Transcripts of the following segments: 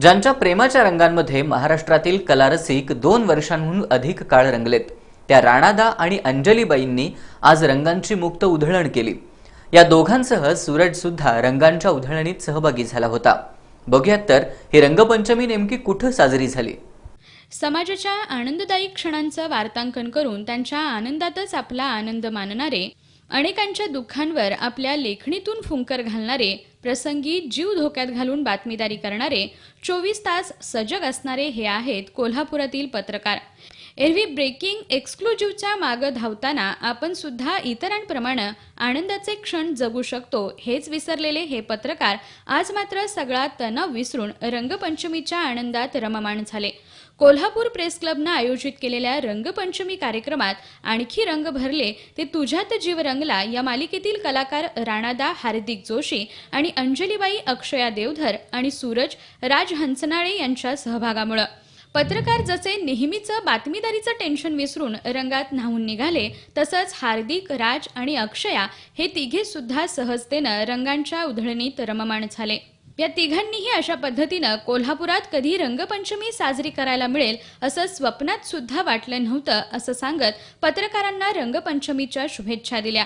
ज्यांच्या प्रेमाच्या रंगांमध्ये महाराष्ट्रातील कलारसिक दोन वर्षांहून अधिक काळ रंगलेत. त्या राणादा आणि अंजलीबाईंनी आज रंगांची मुक्त उधळण केली. या दोघांसह सूरज सुद्धा रंगांच्या उधळणीत सहभागी झाला होता. बघूयात तर ही रंगपंचमी नेमकी कुठं साजरी झाली? समाजाच्या आनंददायी क्षणांचं वार्तांकन करून त्यांच्या आनंदातच आपला आनंद मानणारे अनेकांच्या दुःखांवर आपल्या लेखणीतून फुंकर घालणारे प्रसंगी जीव धोक्यात घालून बातमीदारी करणारे चोवीस तास सजग असणारे हे आहेत कोल्हापुरातील पत्रकार. एरवी ब्रेकिंग एक्सक्लुझिव्हच्या मागं धावताना आपण सुद्धा इतरांप्रमाणे आनंदाचे क्षण जगू शकतो हेच विसरलेले हे पत्रकार आज मात्र सगळा तणाव विसरून रंगपंचमीच्या आनंदात रममाण झाले. कोल्हापूर प्रेस क्लबनं आयोजित केलेल्या रंगपंचमी कार्यक्रमात आणखी रंग भरले ते तुझ्यात जीव रंगला या मालिकेतील कलाकार राणादा हार्दिक जोशी आणि अंजलीबाई अक्षया देवधर आणि सूरज राज हंसनाळे यांच्या सहभागामुळं. पत्रकार जसे नेहमीचं बातमीदारीचं टेन्शन विसरून रंगात न्हावून निघाले तसंच हार्दिक राज आणि अक्षया हे तिघे सुद्धा सहजतेनं रंगांच्या उधळणीत रममाण झाले. या तिघांनीही अशा पद्धतीनं कोल्हापुरात कधी रंगपंचमी साजरी करायला मिळेल असं स्वप्नात सुद्धा वाटलं नव्हतं असं सांगत पत्रकारांना रंगपंचमीच्या शुभेच्छा दिल्या.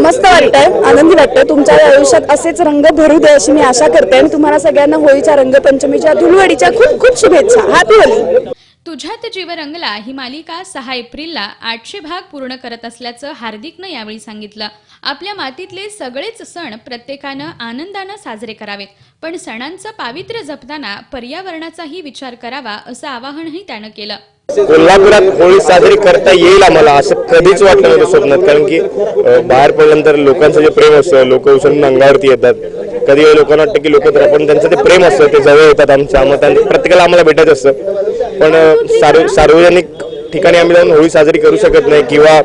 मस्त वाटतंय. आनंदी वाटतंय. तुमच्या आयुष्यात असेच रंग भरू दे अशी मी आशा करते. आणि तुम्हाला सगळ्यांना होळीच्या रंगपंचमीच्या धुलवडीच्या खूप खूप शुभेच्छा. हॅपी होली तुझ्यात जीव रंगला ही मालिका सहा एप्रिलला आठशे भाग पूर्ण करत असल्याचं हार्दिकनं यावेळी सांगितलं. आपल्या मातीतले सगळेच सण प्रत्येकानं आनंदानं साजरे करावेत पण सणांचं पावित्र्य जपताना पर्यावरणाचाही विचार करावा असं आवाहनही त्यानं केलं. कोल्हापुरात होळी साजरी करता येईल आम्हाला असं कधीच वाटलं नव्हतं स्वप्नात कारण की बाहेर पडल्यानंतर लोकांचं जे प्रेम असतं लोक उचलून अंगावरती येतात. कधी लोकांना वाटतं की लोक तर आपण त्यांचं ते प्रेम असतं ते जवळ येतात आमच्या त्यांचं प्रत्येकाला आम्हाला भेटायचं असतं. पण सार्व सार्वजनिक ठिकाणी आम्ही जाऊन होळी साजरी करू शकत नाही किंवा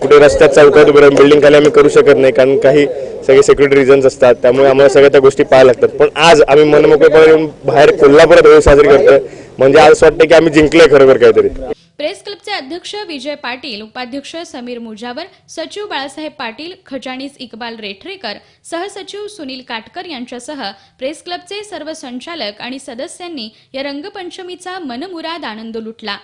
कुठे रस्त्यात चौकात उभं बिल्डिंग खाली आम्ही करू शकत नाही कारण काही सगळे सेक्युरिटी रिझन्स असतात. त्यामुळे आम्हाला सगळ्या त्या गोष्टी पाहायला लागतात. पण आज आम्ही मनमोकळेपणे येऊन बाहेर कोल्हापुरात होळी साजरी करतोय. म्हणजे आज असं वाटतं की आम्ही जिंकलोय खरोखर काहीतरी. प्रेस क्लबचे अध्यक्ष विजय पाटील उपाध्यक्ष समीर मुजावर सचिव बाळासाहेब पाटील खजानीस इक्बाल रेठरेकर सहसचिव सुनील काटकर यांच्यासह प्रेस क्लबचे सर्व संचालक आणि सदस्यांनी या रंगपंचमीचा मनमुराद आनंद लुटला.